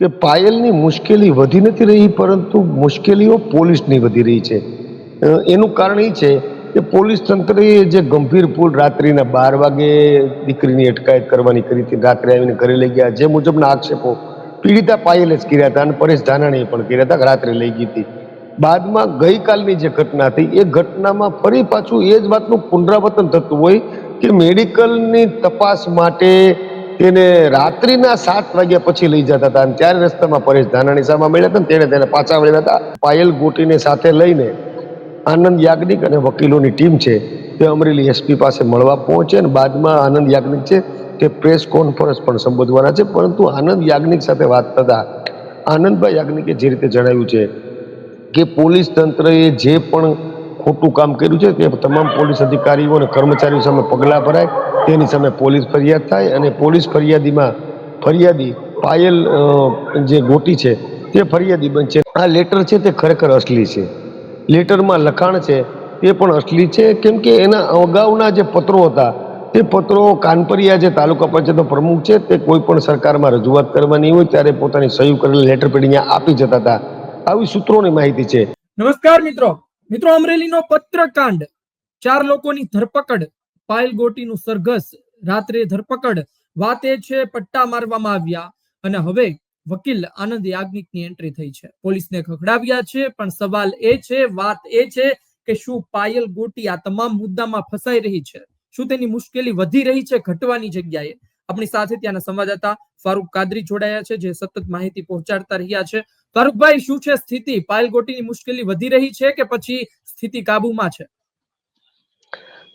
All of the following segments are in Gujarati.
કે પાયલની મુશ્કેલી વધી નથી રહી, પરંતુ મુશ્કેલીઓ પોલીસની વધી રહી છે. એનું કારણ એ છે કે પોલીસ તંત્રએ જે ગંભીર ભૂલ રાત્રિના બાર વાગે દીકરીની અટકાયત કરવાની કરી હતી, રાત્રે આવીને ઘરે લઈ ગયા. જે મુજબના આક્ષેપો પીડિતા પાયલે જ કર્યા હતા અને પરેશ ધાનાણીએ પણ કર્યા હતા રાત્રે લઈ ગઈ હતી. બાદમાં ગઈકાલની જે ઘટના હતી, એ ઘટનામાં ફરી પાછું એ જ વાતનું પુનરાવર્તન થતું હોય કે મેડિકલની તપાસ માટે તેને રાત્રિના સાત વાગ્યા પછી લઈ જતા હતા અને ત્યારે રસ્તામાં પરેશ ધાનાણી સામા મળ્યા હતા તેને તેને પાછા વળ્યા હતા. પાયલ ગોટીને સાથે લઈને આનંદ યાજ્ઞિક અને વકીલોની ટીમ છે તે અમરેલી એસપી પાસે મળવા પહોંચે અને બાદમાં આનંદ યાજ્ઞિક છે તે પ્રેસ કોન્ફરન્સ પણ સંબોધવાના છે, પરંતુ આનંદ યાજ્ઞિક સાથે વાત થતા આનંદભાઈ યાજ્ઞિકે જે રીતે જણાવ્યું છે કે પોલીસ તંત્રએ જે પણ ખોટું કામ કર્યું છે તે તમામ પોલીસ અધિકારીઓ અને કર્મચારીઓ સામે પગલાં ભરાય, તેની સામે પોલીસ ફરિયાદ થાય અને પોલીસ ફરિયાદીમાં ફરિયાદી પાયલ જે ગોટી છે, તે ફરિયાદી બનશે આ લેટર છે તે ખરેખર અસલી છે. લેટરમાં લખાણ છે, તે પણ અસલી છે, કેમ કે એના અગાઉના જે પત્રો હતા, તે પત્રો કાનપરિયા જે તાલુકા પંચાયતનો પ્રમુખ છે, તે કોઈ પણ સરકારમાં રજૂઆત કરવાની હોય, ત્યારે પોતાની સહી કરેલી લેટર પેઢી આપી જતા હતા. આવી સૂત્રોની માહિતી છે. નમસ્કાર મિત્રો. મિત્રો, અમરેલીનો પત્રકાંડ, ચાર લોકોની ધરપકડ, પાયલ ગોટીનું સરઘસ, રાત્રે ધરપકડ, વાત એ છે, પટ્ટા મારવામાં આવ્યા અને હવે વકીલ આનંદ યાજ્ઞિકની એન્ટ્રી થઈ છે. પોલીસને ખખડાવ્યા છે, પણ સવાલ એ છે, વાત એ છે કે શું પાયલ ગોટી આ તમામ મુદ્દામાં ફસાઈ રહી છે? શું તેની મુશ્કેલી વધી રહી છે, ઘટવાની જગ્યાએ? આપણી સાથે ત્યાંના સંવાદદાતા ફારૂક કાદરી જોડાયા છે, જે સતત માહિતી પહોંચાડતા રહ્યા છે. ફારૂકભાઈ, શું છે સ્થિતિ? પાયલગોટીની મુશ્કેલી વધી રહી છે કે પછી સ્થિતિ કાબુમાં છે?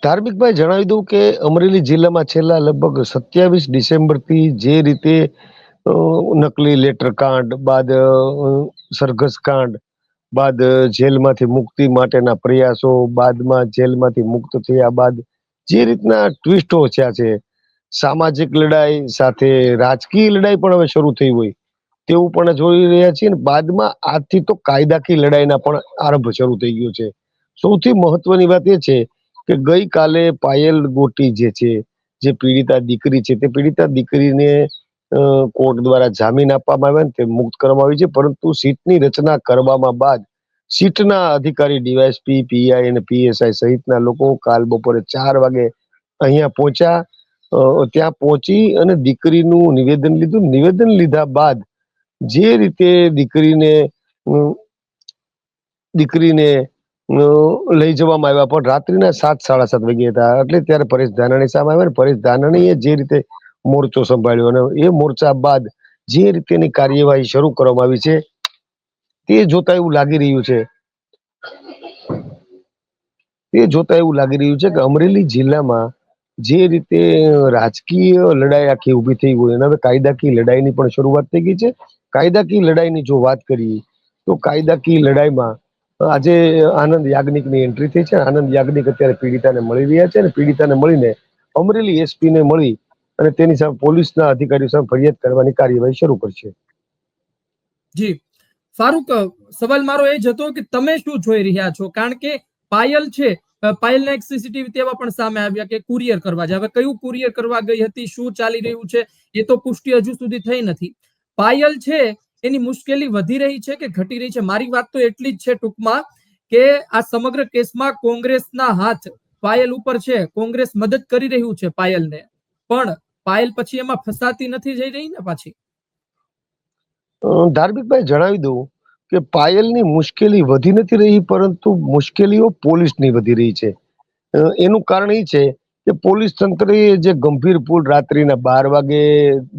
ધાર્મિકભાઈ, જણાવી દઉં કે અમરેલી જિલ્લામાં છેલ્લા લગભગ સત્યાવીસ ડિસેમ્બરથી જે રીતે નકલી લેટર કાંડ, બાદ સરઘસ કાંડ, બાદ જેલમાંથી મુક્તિ માટેના પ્રયાસો, બાદમાં જેલમાંથી મુક્ત થયા બાદ જે રીતના ટ્વિસ્ટો થયા છે સામાજિક લડાઈ સાથે રાજકીય લડાઈ પણ હવે શરૂ થઈ હોય તેવું પણ જોઈ રહ્યા છીએ અને બાદમાં આજથી તો કાયદાકીય લડાઈના પણ આરંભ શરૂ થઈ ગયો છે. સૌથી મહત્વની વાત એ છે કે ગઈકાલે પાયલ ગોટી જે છે, જે પીડિતા દીકરી છે, તે પીડિતા દીકરીને કોર્ટ દ્વારા જામીન આપવામાં આવ્યા તે મુક્ત કરવામાં આવી છે. પરંતુ સીટની રચના કરવામાં બાદ સીટના અધિકારી ડીવાયસપી પીઆઈ અને પીએસઆઈ સહિતના લોકો કાલ બપોરે ચાર વાગે અહીંયા પહોંચ્યા ત્યાં પહોંચી અને દીકરીનું નિવેદન લીધું. નિવેદન લીધા બાદ જે રીતે દીકરીને દીકરીને લઈ જવામાં આવ્યા. પણ રાત્રિના સાત, સાડા સાત વાગ્યા હતા. એટલે ત્યારે પરેશ ધાનાણી સામે આવ્યા ને પરેશ ધાનાણીએ જે રીતે મોરચો સંભાળ્યો અને એ મોરચા બાદ જે રીતેની કાર્યવાહી શરૂ કરવામાં આવી છે, તે જોતા એવું લાગી રહ્યું છે, તે જોતા એવું લાગી રહ્યું છે કે અમરેલી જિલ્લામાં જે રીતે રાજકીય લડાઈ આખી ઊભી થઈ હોય અને હવે કાયદાકીય લડાઈની પણ શરૂઆત થઈ ગઈ છે. કાયદાકીય લડાઈની જો વાત કરીએ, તો કાયદાકીય લડાઈમાં આજે આનંદ યાજ્ઞિકની એન્ટ્રી થઈ છે. આનંદ યાજ્ઞિક અત્યારે પીડિતાને મળી રહ્યા છે અને પીડિતાને મળીને અમરેલી એસપી ને મળી અને તેની સામે પોલીસના અધિકારીઓ સામે ફરિયાદ કરવાની કાર્યવાહી શરૂ કરશે. જી. ફારૂક, સવાલ મારો એ જ હતો કે તમે શું જોઈ રહ્યા છો? કારણ કે પાયલ છે પાયલના એક સીસીટીવી તેવા પણ સામે આવ્યા કે કુરિયર કરવા. જાય હવે કયું કુરિયર કરવા ગઈ હતી, શું ચાલી રહ્યું છે, એ તો પુષ્ટિ હજુ સુધી થઈ નથી. પાયલ છે, એની મુશ્કેલી વધી રહી છે કે ઘટી રહી છે? મારી વાત તો એટલી જ છે ટૂંકમાં કે આ સમગ્ર કેસમાં કોંગ્રેસના હાથ પાયલ ઉપર છે. કોંગ્રેસ મદદ કરી રહ્યું છે પાયલને. પણ પાયલ પછી એમાં ફસાતી નથી જઈ રહી ને પાછી? ધાર્મિકભાઈ જણાવી દઉં. કે પાયલની મુશ્કેલી વધી નથી રહી, પરંતુ મુશ્કેલીઓ પોલીસની વધી રહી છે. એનું કારણ એ છે કે પોલીસ તંત્રએ જે ગંભીર ભૂલ રાત્રિના બાર વાગે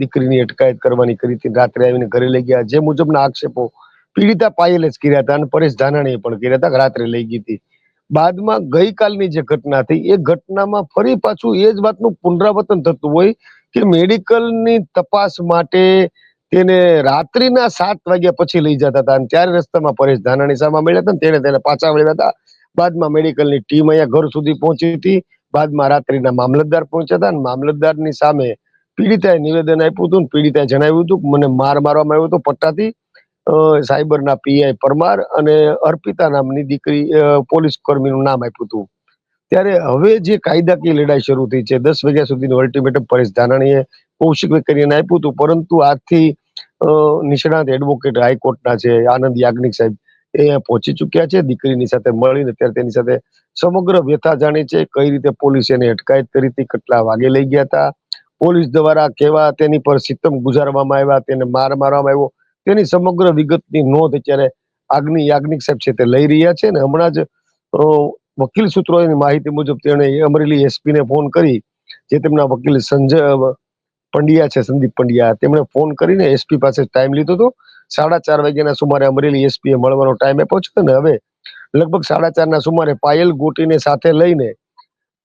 દીકરીની અટકાયત કરવાની કરી હતી, રાત્રે આવીને ઘરે લઈ ગયા. જે મુજબના આક્ષેપો પીડિતા પાયલે જ કર્યા હતા અને પરેશ ધાનાણીએ પણ કર્યા હતા રાત્રે લઈ ગઈ હતી. બાદમાં ગઈકાલની જે ઘટના હતી, એ ઘટનામાં ફરી પાછું એ જ વાતનું પુનરાવર્તન થતું હોય કે મેડિકલની તપાસ માટે તેને રાત્રિના સાત વાગ્યા પછી લઈ જતા હતા અને ત્યારે રસ્તામાં પરેશ ધાનાણી સામે મળ્યા હતા તેને તેને પાછા મળ્યા હતા. બાદમાં મેડિકલની ટીમ અહીંયા ઘર સુધી પહોંચી હતી. બાદમાં રાત્રિના મામલતદાર પહોંચ્યા હતા અને મામલતદારની સામે પીડિતાએ નિવેદન આપ્યું હતું પીડિતાએ જણાવ્યું હતું મને માર મારવામાં આવ્યો હતો પટ્ટાથી. સાયબરના પીઆઈ પરમાર અને અર્પિતા નામની દીકરી પોલીસ કર્મીનું નામ આપ્યું હતું. ત્યારે હવે જે કાયદાકીય લડાઈ શરૂ થઈ છે, દસ વાગ્યા સુધીનું અલ્ટિમેટમ પરેશ ધાનાણીએ કૌશિક કરીને આપ્યું હતું. પરંતુ આજથી નિષ્ણાત એડવોકેટ હાઈકોર્ટના છે, આનંદ યાજ્ઞિક સાહેબ, એ પહોંચી ચુક્યા છે, દીકરીની સાથે મળીને અત્યારે તેની સાથે સમગ્ર વ્યથા જાણી છે, કઈ રીતે પોલીસ એને અટકાયત કરી હતી, કેટલા વાગે લઈ ગયા હતા, પોલીસ દ્વારા કેવા તેની પર સિત્તમ ગુજારવામાં આવ્યા, તેને માર મારવામાં આવ્યો, તેની સમગ્ર વિગતની નોંધ અત્યારે આગની યાજ્ઞિક સાહેબ છે તે લઈ રહ્યા છે ને હમણાં જ વકીલ સૂત્રોની માહિતી મુજબ તેણે અમરેલી એસપી ને ફોન કરી, જે તેમના વકીલ સંજય પંડ્યા છે, સંદીપ પંડ્યા. તેમણે ફોન કરીને એસપી પાસે ટાઈમ લીધો હતો. સાડા ચાર વાગ્યાના સુમારે અમરેલી એસપી એ મળવાનો ટાઈમ આપ્યો છે ને હવે લગભગ સાડા ચાર ના સુમારે પાયલ ગોટીને સાથે લઈને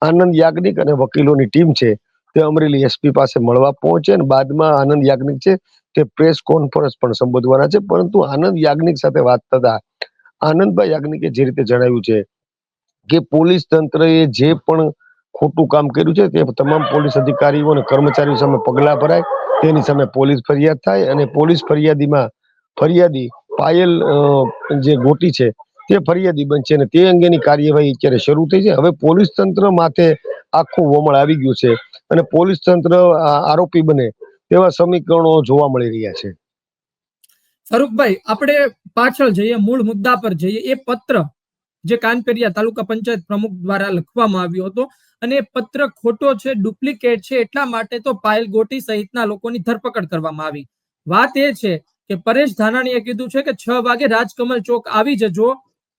આનંદ યાજ્ઞિક અને વકીલોની ટીમ છે તે અમરેલી એસપી પાસે મળવા પહોંચે અને બાદમાં આનંદ યાજ્ઞિક છે તે પ્રેસ કોન્ફરન્સ પણ સંબોધવાના છે. પરંતુ આનંદ યાજ્ઞિક સાથે વાત થતા આનંદભાઈ યાજ્ઞિકે જે રીતે જણાવ્યું છે કે પોલીસ તંત્રએ જે પણ ખોટું કામ કર્યું છે તે તમામ પોલીસ અધિકારીઓ અને કર્મચારીઓ સામે પગલા ભરાય, તેની સામે પોલીસ ફરિયાદ થાય અને પોલીસ ફરિયાદીમાં ફરિયાદી પાયલ જે ગોટી છે તે ફરિયાદી બનશે અને તે અંગેની કાર્યવાહી અત્યારે શરૂ થઈ છે. હવે પોલીસ તંત્ર માથે આખું વમળ આવી ગયું છે અને પોલીસ તંત્ર આરોપી બને તેવા સમીકરણો જોવા મળી રહ્યા છે. ફરૂખભાઈ આપણે પાછળ જઈએ, મૂળ મુદ્દા પર જઈએ. એ પત્ર જે કાનપેરિયા તાલુકા પંચાયત પ્રમુખ દ્વારા લખવામાં આવ્યો હતો. અને પત્ર ખોટો છે, ડુપ્લિકેટ છે, એટલા માટે તો પાયલ ગોટી સહિતના લોકોની ધરપકડ કરવામાં આવી. વાત એ છે કે પરેશ ધાનાણીએ કીધું છે કે છ વાગે રાજકમલ ચોક આવી જજો.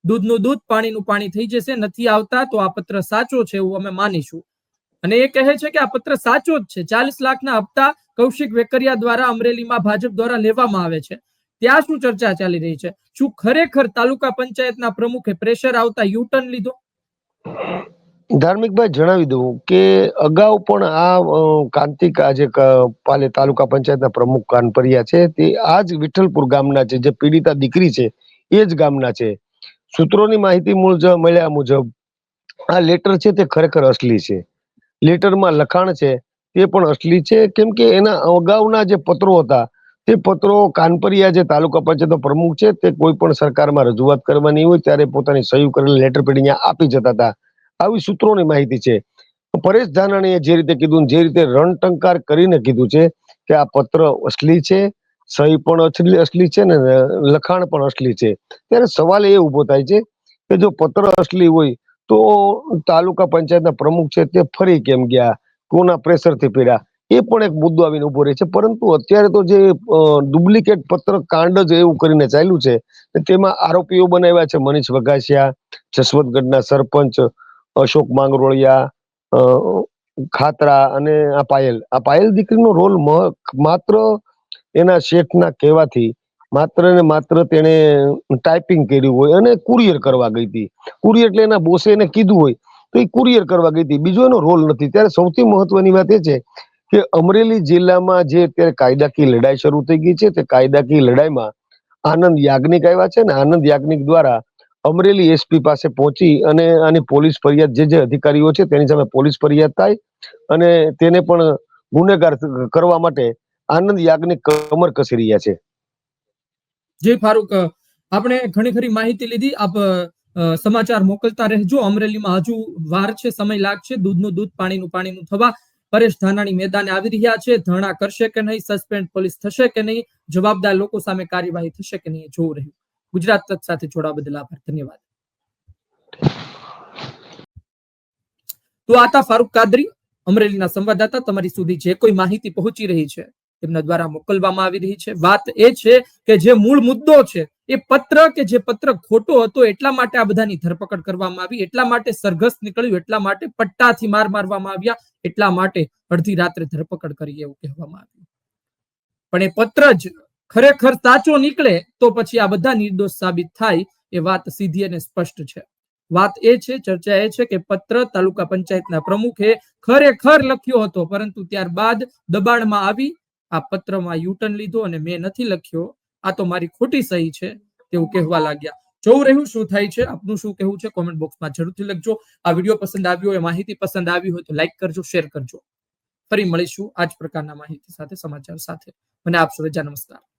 દૂધનું દૂધ, પાણીનું પાણી થઈ જશે, નથી આવતા તો આ પત્ર સાચો છે એવું અમે માનીશું. અને એ કહે છે કે આ પત્ર સાચો જ છે. ચાલીસ લાખના હપ્તા કૌશિક વેકરિયા દ્વારા અમરેલીમાં ભાજપ દ્વારા લેવામાં આવે છે. ત્યાં શું ચર્ચા ચાલી રહી છે? શું ખરેખર તાલુકા પંચાયતના પ્રમુખે પ્રેશર આવતા યુટર્ન લીધો? ધાર્મિકભાઈ, જણાવી દઉં કે અગાઉ પણ આ કાંતિક આજે પાલે તાલુકા પંચાયતના પ્રમુખ કાનપરિયા છે. તે આ જ વિઠ્ઠલપુર ગામના છે, જે પીડિતા દીકરી છે, એ જ ગામના છે. સૂત્રોની માહિતી મુજબ મળ્યા મુજબ, આ લેટર છે તે ખરેખર અસલી છે. લેટરમાં લખાણ છે, તે પણ અસલી છે. કેમ કે એના અગાઉના જે પત્રો હતા તે પત્રો કાનપરિયા જે તાલુકા પંચાયતનો પ્રમુખ છે, તે કોઈ પણ સરકારમાં રજૂઆત કરવાની હોય ત્યારે પોતાની સહી કરેલી લેટર અહીંયા આપી જતા હતા. આવી સૂત્રોની માહિતી છે. પરેશ ધાનાણીએ જે રીતે કીધું જે રીતે રણટંકાર કરીને કીધું છે કે આ પત્ર અસલી છે, સહી પણ અસલી અસલી છે ને લખાણ પણ અસલી છે. ત્યારે સવાલ એ ઊભો થાય છે કે જો પત્ર અસલી હોય તો તાલુકા પંચાયતના પ્રમુખ છે તે ફરી કેમ ગયા? કોના પ્રેશરથી પીડ્યા એ પણ એક મુદ્દો આવીને ઊભો રહે છે. પરંતુ અત્યારે તો જે ડુપ્લિકેટ પત્ર કાંડ જ એવું કરીને ચાલ્યું છે તેમાં આરોપીઓ બનાવ્યા છે. મનીષ વઘાસિયા, જસવંતગઢના સરપંચ, અશોક માંગરોળિયા ખાતરા અને આ પાયલ. આ પાયલ દીકરીનો રોલ માત્ર એના શેઠના કહેવાથી માત્ર ને માત્ર તેણે ટાઈપિંગ કર્યું હોય અને કુરિયર કરવા ગઈ હતી. કુરિયર એટલે એના બોસે એને કીધું હોય તો એ કુરિયર કરવા ગઈ હતી. બીજો એનો રોલ નથી. ત્યારે સૌથી મહત્વની વાત એ છે કે અમરેલી જિલ્લામાં જે અત્યારે કાયદાકીય લડાઈ શરૂ થઈ ગઈ છે, તે કાયદાકીય લડાઈમાં આનંદ યાજ્ઞિક આવ્યા છે ને આનંદ યાજ્ઞિક દ્વારા અમરેલી એસપી પાસે પહોંચી અને આની પોલીસ ફરિયાદ જે જે અધિકારીઓ છે તેની સામે પોલીસ ફરિયાદ થાય અને તેને પણ ગુનેગાર કરવા માટે આનંદ યાજ્ઞિક કમર કસી રહ્યા છે. જી ફારૂક આપણે ઘણી ખરી માહિતી લીધી. આપ સમાચાર મોકલતા રહેજો. અમરેલીમાં હજુ વાર છે, સમય લાગશે. દૂધનું દૂધ, પાણીનું પાણીનું થવા. પરેશ ધાનાણી મેદાને આવી રહ્યા છે. ધરણા કરશે કે નહીં? સસ્પેન્ડ પોલીસ થશે કે નહીં? જવાબદાર લોકો સામે કાર્યવાહી થશે કે નહીં જોવું રહ્યું. ગુજરાત તક સાથે જોડા બદલ આભાર. ધન્યવાદ. તો આતા ફારૂક કાદરી, અમરેલીના સંવાદદાતા, તમારી સુધી જે કોઈ માહિતી પહોંચી રહી છે તેમના દ્વારા મોકલવામાં આવી રહી છે. વાત એ છે કે જે મૂળ મુદ્દો છે એ પત્ર કે જે પત્ર ખોટો હતો એટલા માટે આ બધાની ધરપકડ કરવામાં આવી, એટલા માટે સરઘસ નીકળ્યું, એટલા માટે પટ્ટાથી માર મારવામાં આવ્યા, એટલા માટે અડધી રાત્રે ધરપકડ કરી એવું કહેવામાં આવ્યું. પણ એ પત્ર જ ખરેખર સાચો નીકળે તો પછી આ બધા નિર્દોષ સાબિત થાય એ વાત સીધી અને સ્પષ્ટ છે. વાત એ છે, ચર્ચા એ છે કે પત્ર તાલુકા પંચાયતના પ્રમુખે ખરેખર લખ્યો હતો, પરંતુ ત્યારબાદ દબાણમાં આવી, આ પત્રમાં યુટર્ન લીધો અને મેં નથી લખ્યો આ તો મારી ખોટી સહી છે તેવું કહેવા લાગ્યા. જોવું રહ્યું શું થાય છે, આપનું શું કહેવું છે કોમેન્ટ બોક્સમાં જરૂરથી લખજો. આ વીડિયો પસંદ આવ્યો હોય, માહિતી પસંદ આવી હોય તો લાઈક કરજો શેર કરજો. ફરી મળીશું આ જ પ્રકારના માહિતી સાથે, સમાચાર સાથે. મને આપશો રજા નમસ્કાર.